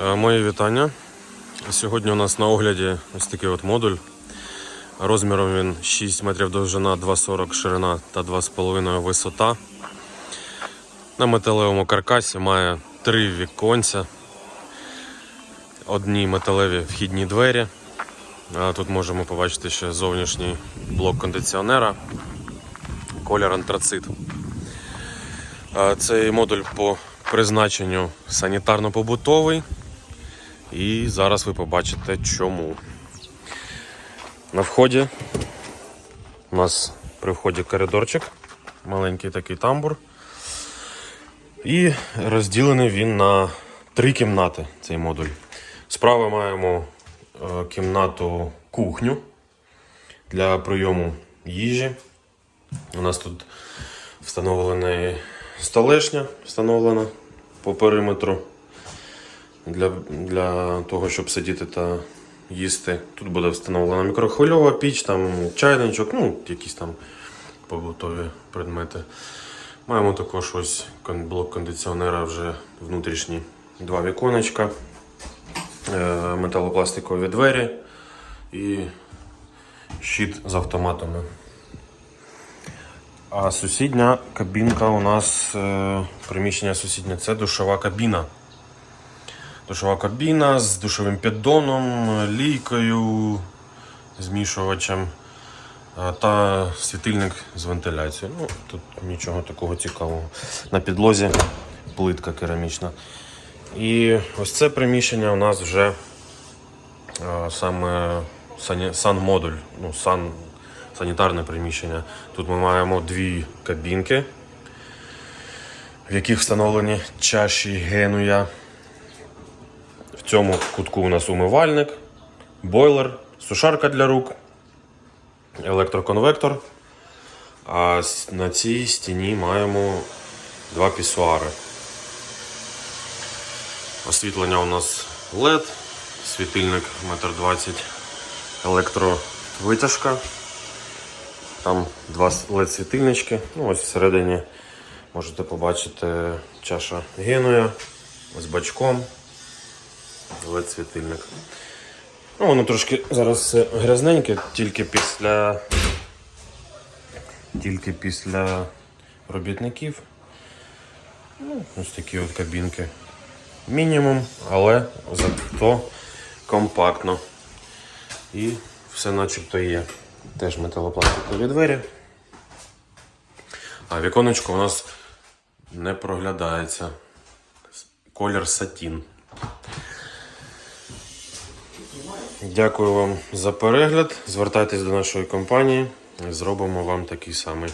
Е, Мої вітання. Сьогодні у нас на огляді ось такий от модуль. Розміром він 6 метрів довжина, 2,40 ширина та 2,5 висота. На металевому каркасі має три віконця, одні металеві вхідні двері. Тут можемо побачити ще зовнішній блок кондиціонера, колір антрацит. Цей модуль по призначенню санітарно-побутовий. І зараз ви побачите чому. На вході у нас при вході коридорчик, маленький такий тамбур. І розділений він на три кімнати, цей модуль. Справа маємо е, кімнату кухню для прийому їжі. У нас тут встановлена столешня, встановлена по периметру для, для того, щоб сидіти та їсти. Тут буде встановлена мікрохвильова піч, там чайничок, ну, якісь там побутові предмети. Маємо також ось блок кондиціонера вже внутрішній. Два віконечка, е, металопластикові двері і щит з автоматами. А сусідня кабінка у нас е, приміщення сусіднє це душова кабіна. Душова кабіна з душовим піддоном, лійкою, змішувачем та світильник з вентиляцією. Ну, тут нічого такого цікавого. На підлозі плитка керамічна. І ось це приміщення у нас вже саме санмодуль, ну, сан, санітарне приміщення. Тут ми маємо дві кабінки, в яких встановлені чаші генуя. В цьому кутку у нас умивальник, бойлер, сушарка для рук, електроконвектор. А на цій стіні маємо два пісуари. Освітлення у нас LED, світильник 1,20 м, електровитяжка. Там два LED світильнички. Ну, ось всередині можете побачити чаша генуя з бачком. LED світильник. Ну, воно трошки зараз грязненьке, тільки після тільки після робітників. Ну, ось такі от кабінки. Мінімум, але зато компактно. І все начебто є. Теж металопластикові двері. А віконечко у нас не проглядається. Колір сатін. Дякую вам за перегляд. Звертайтесь до нашої компанії. Зробимо вам такий самий.